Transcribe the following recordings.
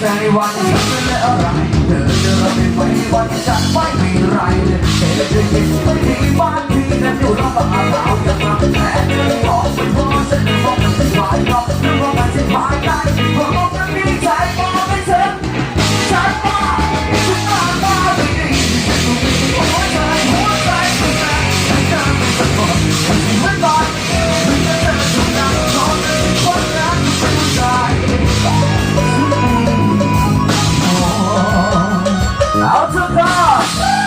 ใจวันจะเป็นอะไร ฉันไม่มีไรเลยแต่เธอยังไม่ดีมาก God!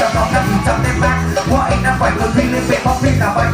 จะต้องนั่งจำได้ไหมว่าไอ้นั่นไปคนพี่เลยเป็นขอพี่แต่ไป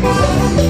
Thank